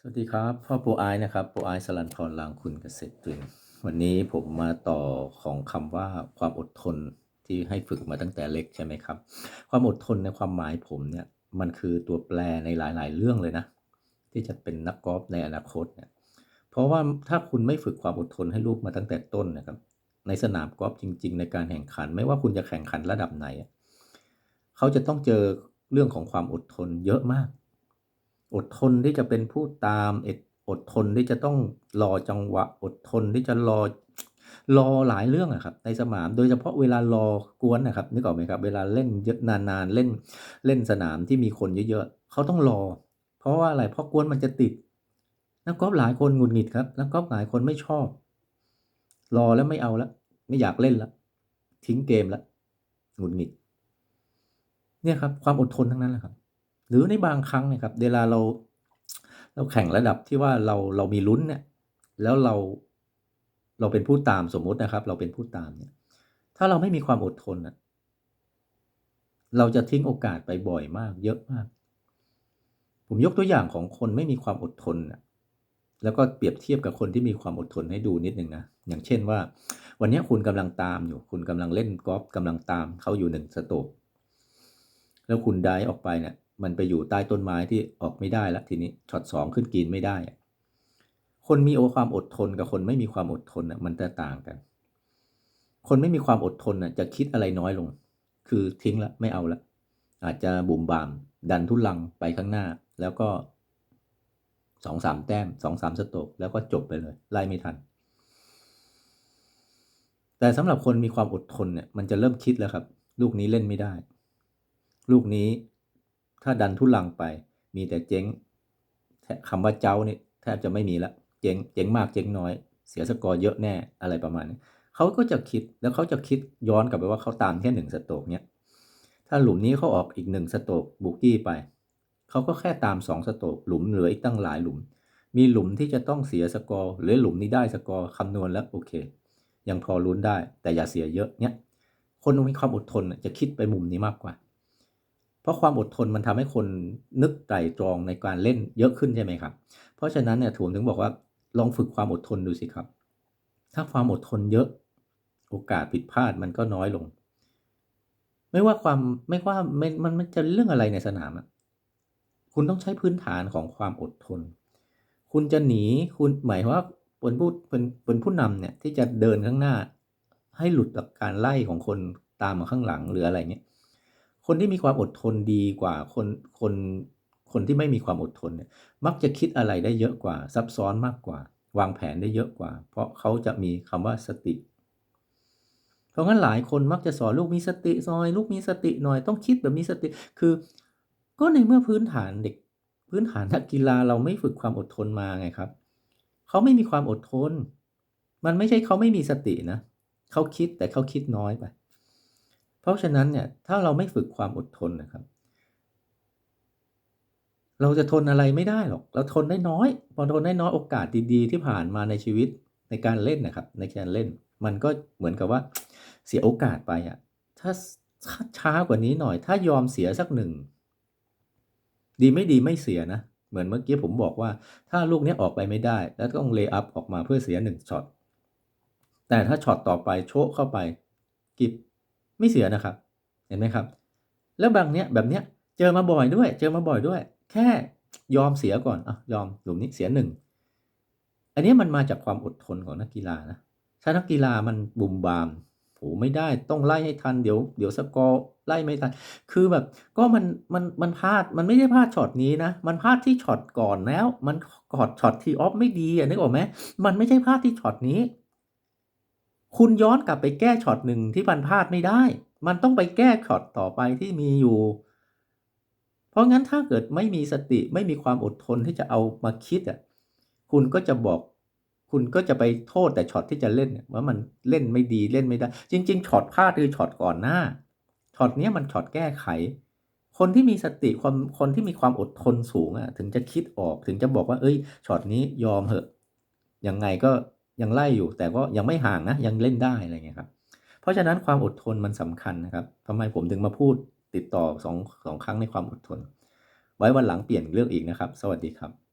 สวัสดีครับ พ่อปูไอายนะครับปูไอายสลันทรลางคุณเกษตรตรินวันนี้ผมมาต่อของคำว่าความอดทนที่ให้ฝึกมาตั้งแต่เล็กใช่ไหมครับ ความอดทนในความหมายผมเนี่ยมันคือตัวแปรในหลาย ๆ เรื่องเลยนะ ที่จะเป็นนักกอล์ฟในอนาคตเนี่ยเพราะว่าถ้าคุณไม่ฝึกความอดทนให้ลูกมาตั้งแต่ต้นนะครับ ในสนามกอล์ฟจริง ๆ ในการแข่งขัน ไม่ว่าคุณจะแข่งขันระดับไหน เขาจะต้องเจอเรื่องของความอดทนเยอะมาก อดทนที่จะเป็นผู้ตามอดอดทนที่จะต้องรอจังหวะ อดทนที่จะรอรอหลายเรื่องอะครับในสนามโดยเฉพาะเวลารอกวนนะครับนึกออกไหมครับ เวลาเล่นเยอะนานๆเล่นเล่นสนามที่มีคนเยอะๆเขาต้องรอ เพราะว่าอะไรเพราะกวนมันจะติดนักกอล์ฟหลายคนหงุดหงิดครับนักกอล์ฟหลายคนไม่ชอบ รอแล้วไม่เอาแล้วไม่อยากเล่นแล้วทิ้งเกมแล้วหงุดหงิด เนี่ยครับ ความอดทนทั้งนั้นแหละครับ หรือในบางครั้งเนี่ยครับเวลาเราเราแข่งระดับที่ว่าเราเรามีลุ้นเนี่ยแล้วเราเราเป็นผู้ตามสมมุตินะครับ เราเป็นผู้ตามเนี่ย ถ้าเราไม่มีความอดทนน่ะเราจะทิ้งโอกาสไปบ่อยมาก เยอะมาก ผมยกตัวอย่างของคนไม่มีความอดทนน่ะแล้วก็เปรียบเทียบกับคนที่มีความอดทนให้ดูนิดนึงนะ อย่างเช่นว่า วันนี้คุณกำลังตามอยู่ คุณกำลังเล่นกอล์ฟกำลังตามเขาอยู่1สโตรกแล้วคุณไดฟ์ออกไปเนี่ย มันไปอยู่ใต้ต้นไม้ที่ออกไม่ได้แล้วทีนี้ช็อต2ขึ้นกรีนไม่ได้ คนมีโอความอดทนกับคนไม่มีความอดทนน่ะมันจะต่างกัน คนไม่มีความอดทนน่ะจะคิดอะไรน้อยลง คือทิ้งแล้วไม่เอาแล้วอาจจะบุ่มบาม ดันทุลังไปข้างหน้า แล้วก็2-3แต้ม2-3สโตกแล้วก็จบไปเลย ไล่ไม่ทัน แต่สำหรับคนมีความอดทนเนี่ยมันจะเริ่มคิดแล้วครับ ลูกนี้เล่นไม่ได้ ลูกนี้ ถ้าดันทุลังไป มีแต่เจ๊งคำว่าเจ้านี่แทบจะไม่มีแล้วเจ๊งเจ๊งมากเจ๊งน้อย เสียสกอร์เยอะแน่อะไรประมาณนี้เขาก็จะคิดแล้วเขาจะคิดย้อนกลับไปว่าเขาตามแค่1สโตกเนี่ยถ้าหลุมนี้เขาออกอีก1สโตกโบกี้ไปเขาก็แค่ตาม2สโตกหลุมเหลืออีกตั้งหลายหลุม มีหลุมที่จะต้องเสียสกอร์หรือหลุมนี้ได้สกอร์คำนวณแล้วโอเค ยังพอลุ้นได้แต่อย่าเสียเยอะเนี่ยคนมีความอดทนจะคิดไปมุมนี้มากกว่า เพราะความอดทนมันทำให้คนนึกไตรตรองในการเล่นเยอะขึ้นใช่ไหมครับ เพราะฉะนั้นเนี่ยผมถึงบอกว่าลองฝึกความอดทนดูสิครับ ถ้าความอดทนเยอะ โอกาสผิดพลาดมันก็น้อยลง ไม่ว่าความไม่ว่ามันมันจะเรื่องอะไรในสนามอะคุณต้องใช้พื้นฐานของความอดทน คุณจะหนีคุณหมายว่าเป็นผู้เป็นเป็นผู้นำเนี่ยที่จะเดินข้างหน้า ให้หลุดจากการไล่ของคนตามมาข้างหลังหรืออะไรเงี้ย คนที่มีความอดทนดีกว่าคนคนคนที่ไม่มีความอดทนเนี่ยมักจะคิดอะไรได้เยอะกว่า ซับซ้อนมากกว่า วางแผนได้เยอะกว่า เพราะเขาจะมีคำว่าสติ เพราะงั้นหลายคนมักจะสอนลูกมีสติหน่อยลูกมีสติหน่อยต้องคิดแบบมีสติ คือ ก็ในเมื่อพื้นฐานเด็ก พื้นฐานนักกีฬาเราไม่ฝึกความอดทนมาไงครับ เขาไม่มีความอดทน มันไม่ใช่เขาไม่มีสตินะ เขาคิดแต่เขาคิดน้อยไป เพราะฉะนั้นเนี่ยถ้าเราไม่ฝึกความอดทนนะครับ เราจะทนอะไรไม่ได้หรอก เราทนได้น้อย พอทนได้น้อยโอกาสดีๆ ที่ผ่านมาในชีวิตในการเล่นนะครับ ในการเล่น มันก็เหมือนกับว่าเสียโอกาสไปอะถ้าถ้าช้ากว่านี้หน่อย ถ้ายอมเสียสัก1ดีไม่ดีไม่เสียนะเหมือนเมื่อกี้ผมบอกว่า ถ้าลูกนี้ออกไปไม่ได้ แล้วต้อง lay up ออกมาเพื่อเสีย1ช็อตแต่ถ้าช็อตต่อไปโชะเข้าไปกิบ ไม่เสียนะครับ เห็นไหมครับ แล้วบางเนี้ยแบบเนี้ยเจอมาบ่อยด้วย เจอมาบ่อยด้วย แค่ยอมเสียก่อนอะยอมหลุมนี้เสีย1อันนี้มันมาจากความอดทนของนักกีฬานะถ้านักกีฬามันบุ่มบามโอ้โฮไม่ได้ต้องไล่ให้ทันเดี๋ยวเดี๋ยวสกอร์ไล่ไม่ทัน คือแบบก็มันมันมันพลาดมันไม่ได้พลาดช็อตนี้นะ มันพลาดที่ช็อตก่อนแล้ว มันกอดช็อต tee off ไม่ดีอะนึกออกไหมมันไม่ใช่พลาดที่ช็อตนี้ คุณย้อนกลับไปแก้ช็อตหนึ่งที่มันพลาดไม่ได้ มันต้องไปแก้ช็อตต่อไปที่มีอยู่ เพราะงั้นถ้าเกิดไม่มีสติไม่มีความอดทนที่จะเอามาคิดอะคุณก็จะบอก คุณก็จะไปโทษแต่ช็อตที่จะเล่นว่ามันเล่นไม่ดีเล่นไม่ได้ จริง ๆช็อตพลาดคือช็อตก่อนหน้าช็อตเนี้ยมันช็อตแก้ไข คนที่มีสติความคนที่มีความอดทนสูงอะถึงจะคิดออกถึงจะบอกว่าเฮ้ยช็อตนี้ยอมเหอะยังไงก็ ยังไล่อยู่ แต่ก็ยังไม่ห่างนะยังเล่นได้อะไรเงี้ยครับ เพราะฉะนั้นความอดทนมันสำคัญนะครับทำไมผมถึงมาพูดติดต่อสองสองครั้งในความอดทน ไว้วันหลังเปลี่ยนเรื่องอีกนะครับ สวัสดีครับ